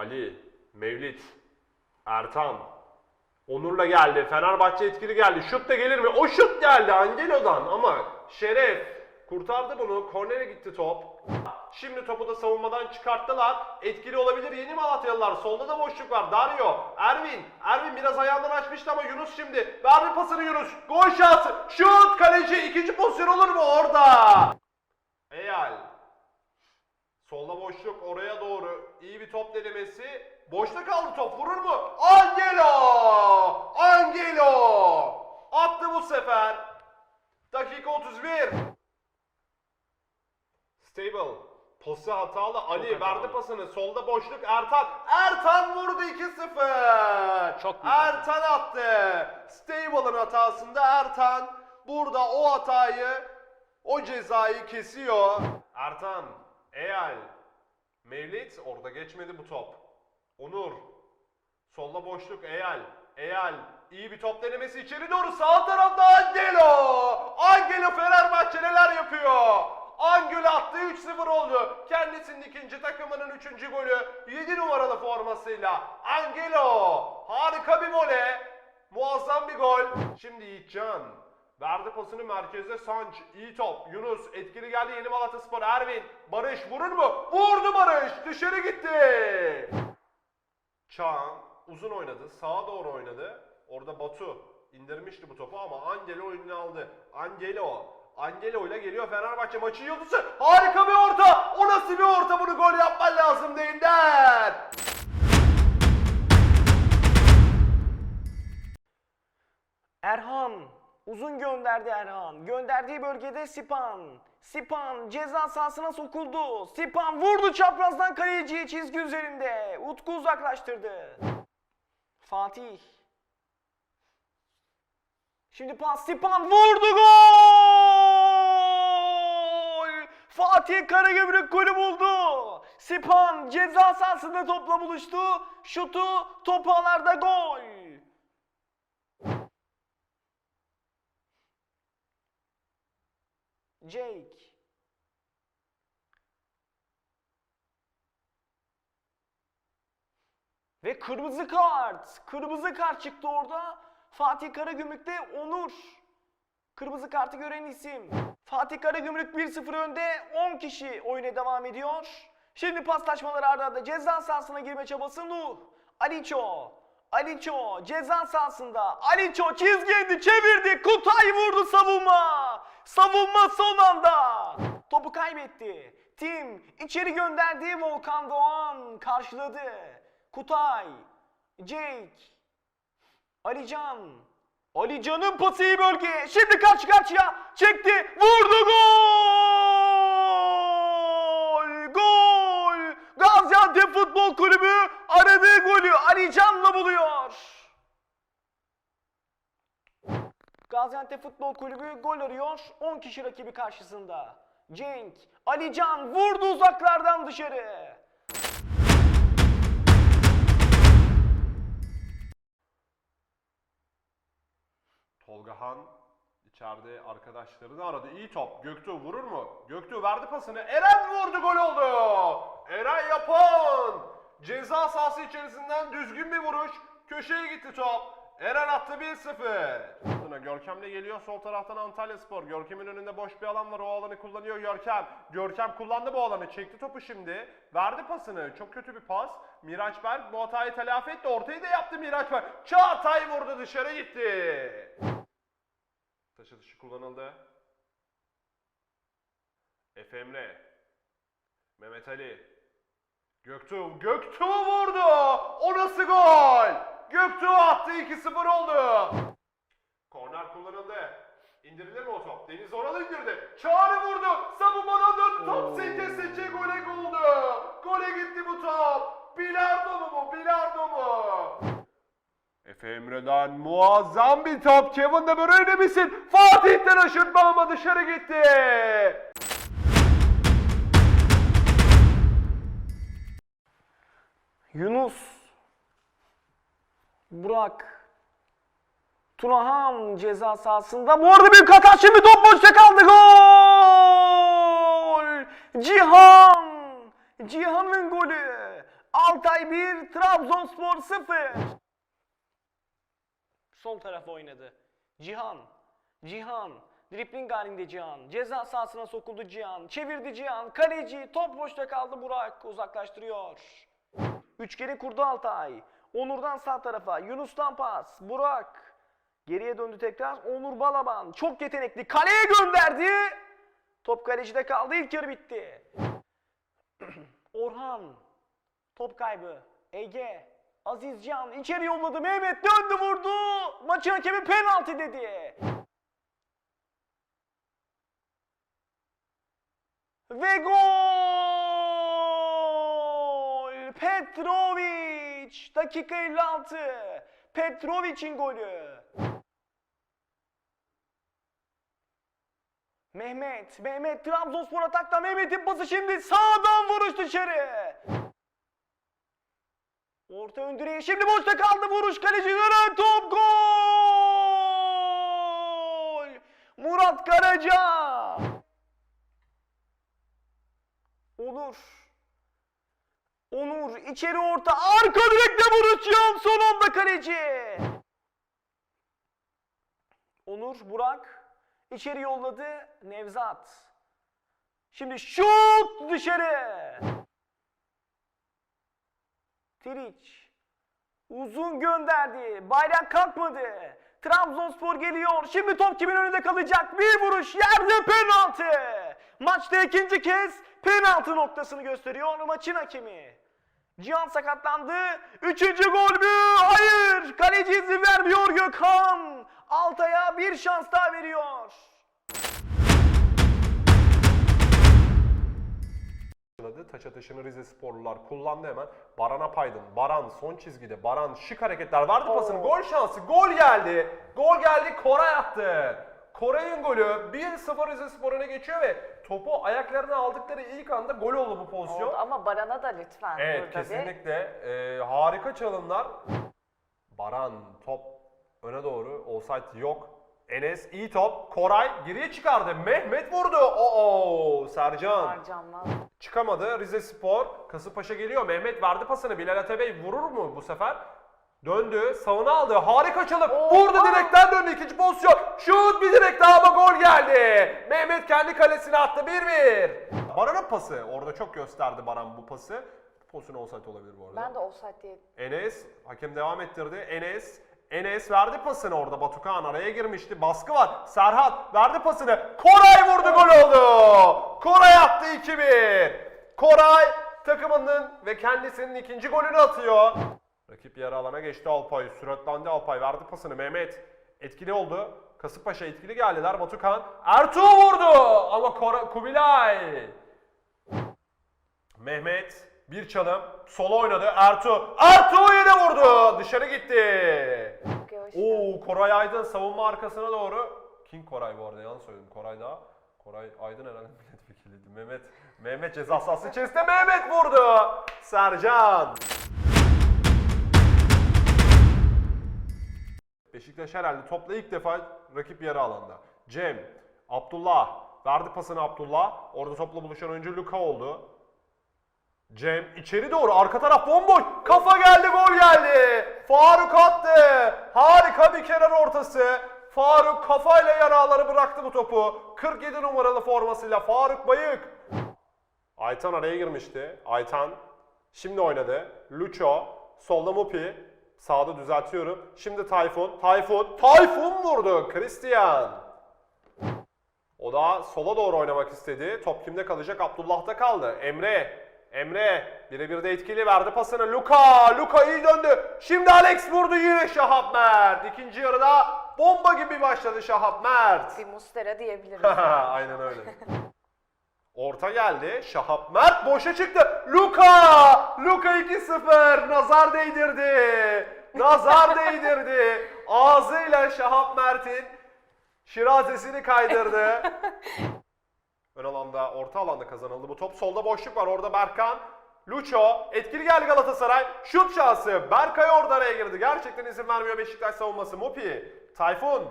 Ali, Mevlit, Ertan. Onur'la geldi. Fenerbahçe etkili geldi. Şut da gelir mi? O şut geldi Angelo'dan ama Şeref kurtardı bunu. Kornere gitti top. Şimdi topu da savunmadan çıkarttılar. Etkili olabilir yeni Malatyalılar. Solda da boşluk var. Dario, Ervin. Ervin biraz ayağından açmıştı ama Yunus şimdi. Verdi pasını Yunus. Gol şansı. Şut kaleci. ikinci pozisyon olur mu orada? Eyal. Solda boşluk oraya doğru. İyi bir top denemesi. Boşta kaldı top. Vurur mu? Angelo! Angelo! Attı bu sefer. Dakika 31. Stable. Pası hatalı. Ali hatalı. verdi pasını. Solda boşluk Ertan. Ertan vurdu 2-0. Çok hata. Ertan attı. Stable'ın hatasında Ertan burada o hatayı o cezayı kesiyor. Ertan, Eyal, Mevlit orada geçmedi bu top. Onur, solda boşluk Eyal, Eyal iyi bir top denemesi içeri doğru sağ tarafta Angelo. Angelo Fenerbahçe neler yapıyor? Angelo attı 3-0 oldu. Kendisinin ikinci takımının üçüncü golü 7 numaralı formasıyla. Angelo harika bir vole. Muazzam bir gol. Şimdi Yiğitcan. Verdi pasını merkezde Sanç. iyi top. Yunus etkili geldi yeni Malatyaspor. Ervin. Barış vurur mu? Vurdu Barış. Dışarı gitti. Çağan uzun oynadı. Sağa doğru oynadı. Orada Batu indirmişti bu topu ama Angelo oyununu aldı. Angelo. Angelo ile geliyor Fenerbahçe maçın yıldızı. Harika bir orta. O nasıl bir orta? Bunu gol yapman lazım Ender. Erhan. Uzun gönderdi Erhan. Gönderdiği bölgede Sipan. Sipan ceza sahasına sokuldu. Sipan vurdu çaprazdan kaleciye çizgi üzerinde. Utku uzaklaştırdı. Fatih. Şimdi pas Sipan vurdu gol! Fatih Karagümrük golü buldu. Sipan ceza sahasında topla buluştu. Şutu topu ağlarda gol. Jake. Ve kırmızı kart. Kırmızı kart çıktı orada. Fatih Karagümrük'te Onur. Kırmızı kartı gören isim. Fatih Karagümrük 1-0 önde. 10 kişi oyuna devam ediyor. Şimdi paslaşmalar arda arda ceza sahasına girme çabası Nuh. Aliço. Aliço ceza sahasında. Aliço çizgiydi çevirdi. Kutay vurdu savunma. Savunma son anda. Topu kaybetti. Tim içeri gönderdi. Volkan Doğan karşıladı. Kutay. Jake. Alican. Alican'ın pası iyi bölge. Şimdi karşı karşıya çekti. Vurdu gol! Gol! Gaziantep Futbol Kulübü aradığı golü Alican'la buluyor. Gaziantep Futbol Kulübü gol arıyor. 10 kişi rakibi karşısında. Cenk, Alican vurdu uzaklardan dışarı. Tolga Han içeride arkadaşlarını aradı. İyi top. Göktuğ vurur mu? Göktuğ verdi pasını. Eren vurdu gol oldu. Eren yapan. Ceza sahası içerisinden düzgün bir vuruş. Köşeye gitti top. Eren attı 1-0. Sonra Görkem'le geliyor sol taraftan Antalya Spor. Görkem'in önünde boş bir alan var. O alanı kullanıyor Görkem. Görkem kullandı bu alanı. Çekti topu şimdi. Verdi pasını. Çok kötü bir pas. Miraç Berk bu hatayı telafi etti. Ortayı da yaptı Miraç Berk. Çağatay vurdu dışarı gitti. Taşı dışı kullanıldı. Efe Emre. Mehmet Ali. Göktuğ. Göktuğ vurdu. O nasıl gol? Göktuğ attı 2-0 oldu. Korner kullanıldı. İndirilir mi o top? Deniz Oral indirdi. Çağrı vurdu. Savunmadan döndü. Top seke gole oldu. Gole gitti bu top. Bilardo mu bu? Bilardo mu? Efe Emre'den muazzam bir top. Kevin de böyle misin? Fatih'ten aşırtma ama dışarı gitti. Yunus. Burak. Tunahan ceza sahasında. Bu arada büyük hata şimdi top boşta kaldı. Gol! Cihan! Cihan'ın golü. Altay 1, Trabzonspor 0. Sol tarafa oynadı. Cihan. Cihan. Dripling halinde Cihan. Ceza sahasına sokuldu Cihan. Çevirdi Cihan. Kaleci. Top boşta kaldı Burak. Uzaklaştırıyor. Üçgeni kurdu Altay. Onur'dan sağ tarafa. Yunus'tan pas. Burak. Geriye döndü tekrar. Onur Balaban. Çok yetenekli. Kaleye gönderdi. Top kalecide kaldı. İlk yarı bitti. Orhan. Top kaybı. Ege. Aziz Can içeri yolladı. Mehmet döndü vurdu. Maçın hakemi penaltı dedi. Ve gol! Petrovic! Dakika 56. Petrovic'in golü. Mehmet, Mehmet Trabzonspor atakta Mehmet'in pası şimdi sağdan vuruş dışarı. Orta ön direğe şimdi boşta kaldı vuruş kaleci dönen top gol! Murat Karaca! Onur. Onur içeri orta arka direkte vuruş yan son anda kaleci. Onur Burak içeri yolladı Nevzat. Şimdi şut dışarı. Triç. Uzun gönderdi. Bayrak kalkmadı. Trabzonspor geliyor. Şimdi top kimin önünde kalacak? Bir vuruş yerde penaltı. Maçta ikinci kez penaltı noktasını gösteriyor maçın hakemi. Cihan sakatlandı. Üçüncü gol mü? Hayır. Kaleci izin vermiyor Gökhan. Altay'a bir şans daha veriyor. Taç atışını Rize Sporlular kullandı hemen. Baran Apaydın. Baran son çizgide. Baran şık hareketler vardı pasını. Gol şansı. Gol geldi. Gol geldi. Koray attı. Koray'ın golü 1-0 Rize Spor öne geçiyor ve topu ayaklarına aldıkları ilk anda gol oldu bu pozisyon. Oldu ama Baran'a da lütfen Evet burada bir. kesinlikle Ee, harika çalımlar. Baran top öne doğru offside yok. Enes iyi top. Koray geriye çıkardı. Mehmet vurdu. Oo Sercan. Harcanmaz. Çıkamadı. Rize Spor. Kasımpaşa geliyor. Mehmet verdi pasını. Bilal Atebey vurur mu bu sefer? Döndü. Savuna aldı. Harika çalım. Vurdu direkten döndü. ikinci pozisyon. Şut bir direkt daha ama gol geldi. Mehmet kendi kalesine attı. 1-1. Baran'ın pası. Orada çok gösterdi Baran bu pası. Pozisyon offside olabilir bu arada. Ben de offside diye Enes hakem devam ettirdi. Enes Enes verdi pasını orada. Batukan araya girmişti. Baskı var. Serhat verdi pasını. Koray vurdu gol oldu. Koray attı 2-1. Koray takımının ve kendisinin ikinci golünü atıyor. Rakip yarı alana geçti Alpay. Süratlendi Alpay. Verdi pasını Mehmet. Etkili oldu. Kasımpaşa etkili geldiler. Batukan. Ertuğ vurdu. Ama Kubilay. Mehmet bir çalım sola oynadı Ertuğ. Ertuğ yine vurdu. Dışarı gitti. Oo Koray Aydın savunma arkasına doğru. King Koray bu arada yanlış söyledim. Koray daha. Koray Aydın herhalde milletvekiliydi. Mehmet Mehmet ceza sahası içerisinde Mehmet vurdu. Sercan. Beşiktaş herhalde topla ilk defa rakip yarı alanda. Cem, Abdullah verdi pasını Abdullah. Orada topla buluşan oyuncu Luka oldu. Cem içeri doğru arka taraf bomboş. Kafa geldi gol geldi. Faruk attı. Harika bir kenar ortası. Faruk kafayla yaraları bıraktı bu topu. 47 numaralı formasıyla Faruk Bayık. Aytan araya girmişti. Aytan şimdi oynadı. Lucho, solda Mupi. Sağda düzeltiyorum. Şimdi Tayfun. Tayfun. Tayfun vurdu. Christian. O da sola doğru oynamak istedi. Top kimde kalacak? Abdullah'ta kaldı. Emre. Emre birebir de etkili verdi pasını. Luka. Luka iyi döndü. Şimdi Alex vurdu yine Şahap Mert. İkinci yarıda bomba gibi başladı Şahap Mert. Bir Mustera diyebiliriz. Aynen öyle. Orta geldi. Şahap Mert boşa çıktı. Luka! Luka 2-0. Nazar değdirdi. Nazar değdirdi. Ağzıyla Şahap Mert'in şirazesini kaydırdı. Ön alanda, orta alanda kazanıldı bu top. Solda boşluk var. Orada Berkan. Lucho. Etkili geldi Galatasaray. Şut şansı. Berkay orada araya girdi. Gerçekten izin vermiyor Beşiktaş savunması. Mupi. Tayfun.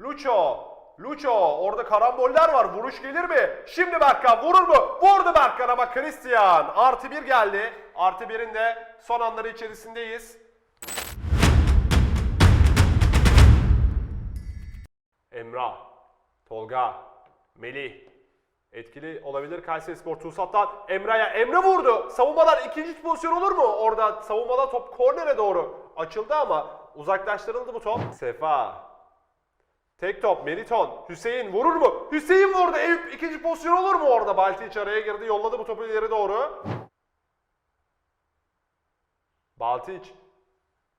Lucho. Lucho. Orada karamboller var. Vuruş gelir mi? Şimdi Berkan vurur mu? Vurdu Berkan ama Christian. Artı bir geldi. Artı birin de son anları içerisindeyiz. Emrah, Tolga, Melih. Etkili olabilir Kayseri Spor Tuğsat'tan Emre'ye. Emre vurdu. Savunmalar ikinci pozisyon olur mu? Orada savunmada top kornere doğru açıldı ama uzaklaştırıldı bu top. Sefa. Tek top Meriton. Hüseyin vurur mu? Hüseyin vurdu. Eyüp ikinci pozisyon olur mu orada? Baltiç araya girdi. Yolladı bu topu ileri doğru. Baltiç.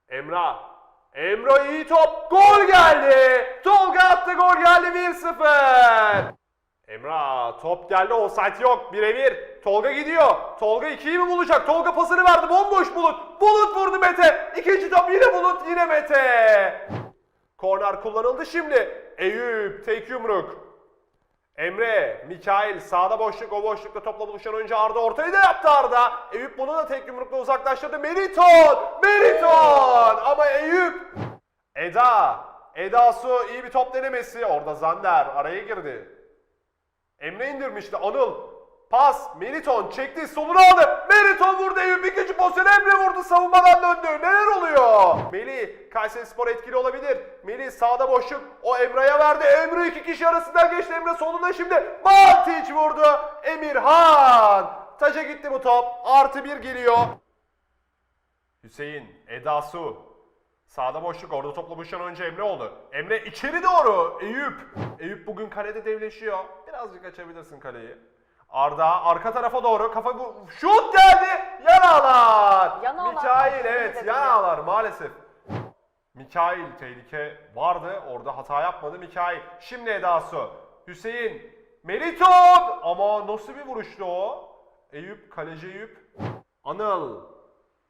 Emrah. Emrah iyi top. Gol geldi. Tolga attı gol geldi 1-0. Emrah top geldi offside yok birebir. Tolga gidiyor. Tolga ikiyi mi bulacak? Tolga pasını verdi bomboş Bulut. Bulut vurdu Mete. İkinci top yine Bulut yine Mete. Korner kullanıldı şimdi. Eyüp tek yumruk. Emre, Mikail sağda boşluk o boşlukta topla buluşan oyuncu Arda ortayı da yaptı Arda. Eyüp bunu da tek yumrukla uzaklaştırdı. Meriton! Meriton! Ama Eyüp! Eda! Eda Su iyi bir top denemesi. Orada Zander araya girdi. Emre indirmişti. Anıl. Pas. Meriton çekti. Solunu aldı. Meriton vurdu. Eyüp ikinci pozisyon. Emre vurdu. Savunmadan döndü. Neler oluyor? Melih. Kayseri Spor etkili olabilir. Melih sağda boşluk. O Emre'ye verdi. Emre iki kişi arasından geçti. Emre solunda şimdi. Baltiç vurdu. Emirhan. Taca gitti bu top. Artı bir geliyor. Hüseyin. Eda Su. Sağda boşluk orada topla buluşan oyuncu Emre oldu. Emre içeri doğru. Eyüp. Eyüp bugün kalede devleşiyor. Birazcık açabilirsin kaleyi. Arda arka tarafa doğru kafa bu şut geldi. Yan ağlar. Yan ağlar. Mikail evet yan ya. ağlar maalesef. Mikail tehlike vardı. Orada hata yapmadı Mikail. Şimdi Eda Su. Hüseyin. Meriton. Ama nasıl bir vuruştu o? Eyüp kaleci Eyüp. Anıl.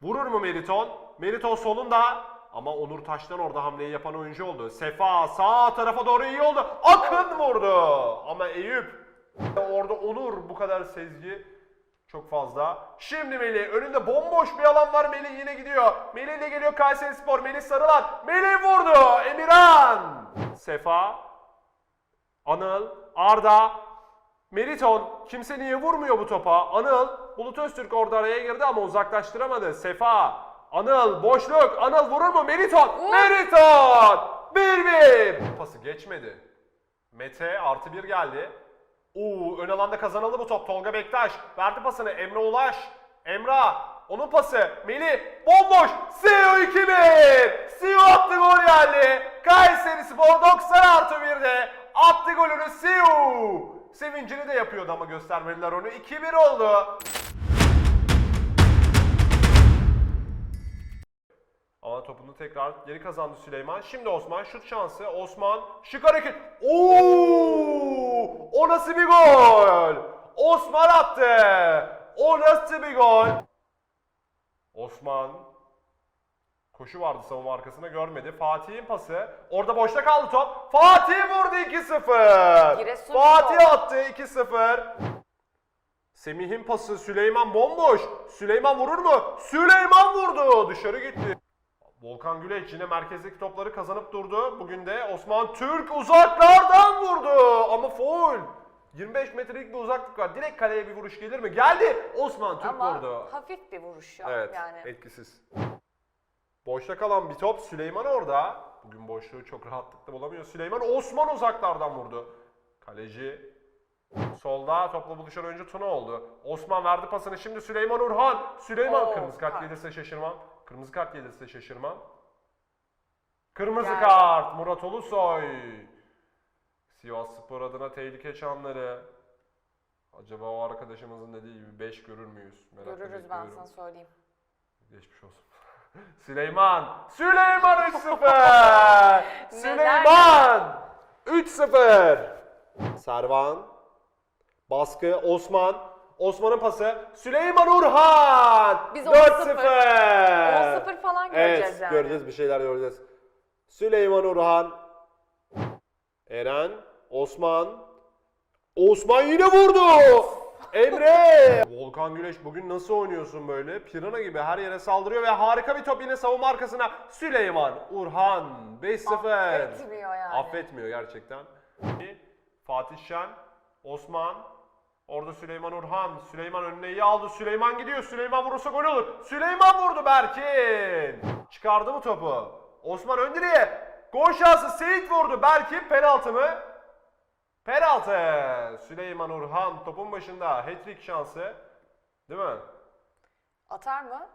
Vurur mu Meriton? Meriton solunda. Ama Onur Taş'tan orada hamleyi yapan oyuncu oldu. Sefa sağ tarafa doğru iyi oldu. Akın vurdu. Ama Eyüp. Orada Onur bu kadar sezgi çok fazla. Şimdi Melih önünde bomboş bir alan var. Melih yine gidiyor. Melih ile geliyor Kayseri Spor. Melih Sarılan. Melih vurdu. Emirhan. Sefa. Anıl. Arda. Meriton kimse niye vurmuyor bu topa? Anıl, Bulut Öztürk orada araya girdi ama uzaklaştıramadı. Sefa, Anıl, boşluk, Anıl vurur mu? Meriton, Meriton! 1-1! Pası geçmedi. Mete artı bir geldi. Oo, ön alanda kazanıldı bu top. Tolga Bektaş verdi pasını. Emre Ulaş. Emrah. Onun pası. Melih. Bomboş. Siyo 2-1. Siyo attı gol geldi. Kayseri Spor 90 artı 1'de attı golünü Siyo. Sevincini de yapıyordu ama göstermediler onu. 2-1 oldu. Ama topunu tekrar geri kazandı Süleyman. Şimdi Osman şut şansı. Osman şık hareket. Oo! O nasıl bir gol? Osman attı. O nasıl bir gol? Osman koşu vardı savunma arkasında görmedi. Fatih'in pası. Orada boşta kaldı top. Fatih vurdu 2-0. Giresun Fatih attı 2-0. Semih'in pası Süleyman bomboş. Süleyman vurur mu? Süleyman vurdu. Dışarı gitti. Volkan Güleç yine merkezdeki topları kazanıp durdu. Bugün de Osman Türk uzaklardan vurdu. Ama foul. 25 metrelik bir uzaklık var. Direkt kaleye bir vuruş gelir mi? Geldi. Osman Türk Ama vurdu. hafif bir vuruş ya Evet, yani. etkisiz. Boşta kalan bir top Süleyman orada. Bugün boşluğu çok rahatlıkla bulamıyor. Süleyman Osman uzaklardan vurdu. Kaleci solda topla buluşan oyuncu Tuna oldu. Osman verdi pasını şimdi Süleyman Urhan. Süleyman Oo, kırmızı kart kart. gelirse şaşırmam. Kırmızı kart gelirse şaşırmam. Kırmızı Geldi. kart Murat Ulusoy. Sivas Spor adına tehlike çanları. Acaba o arkadaşımızın dediği gibi 5 görür müyüz? Merakla Görürüz ben bekliyorum. sana söyleyeyim. Geçmiş olsun. Süleyman. Süleyman 3-0. Süleyman. 3-0. Servan. Baskı Osman. Osman'ın pası. Süleyman Urhan. Biz 4-0. 10-0 falan göreceğiz evet, yani. göreceğiz bir şeyler göreceğiz. Süleyman Urhan. Eren. Osman. Osman yine vurdu. Emre! Volkan Güneş bugün nasıl oynuyorsun böyle? Pirana gibi her yere saldırıyor ve harika bir top yine savunma arkasına. Süleyman, Urhan 5-0. Affetmiyor yani. Affetmiyor gerçekten. Fatih Şen, Osman, Orada Süleyman Urhan. Süleyman önüne iyi aldı. Süleyman gidiyor. Süleyman vurursa gol olur. Süleyman vurdu Berkin. Çıkardı mı topu? Osman ön direğe. Gol şansı Seyit vurdu. Berkin penaltı mı? Penaltı. Süleyman Urhan topun başında. Hat-trick şansı. Değil mi? Atar mı?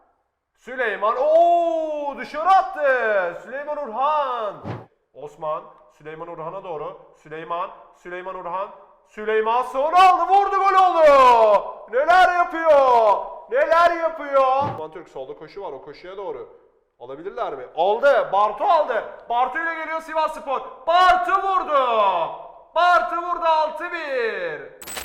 Süleyman ooo dışarı attı. Süleyman Urhan. Osman Süleyman Urhan'a doğru. Süleyman Süleyman Urhan. Süleyman sonra aldı vurdu gol oldu. Neler yapıyor? Neler yapıyor? Osman Türk solda koşu var o koşuya doğru. Alabilirler mi? Aldı. Bartu aldı. Bartu ile geliyor Sivas Spor. Bartu vurdu. Bartu vurdu 6-1.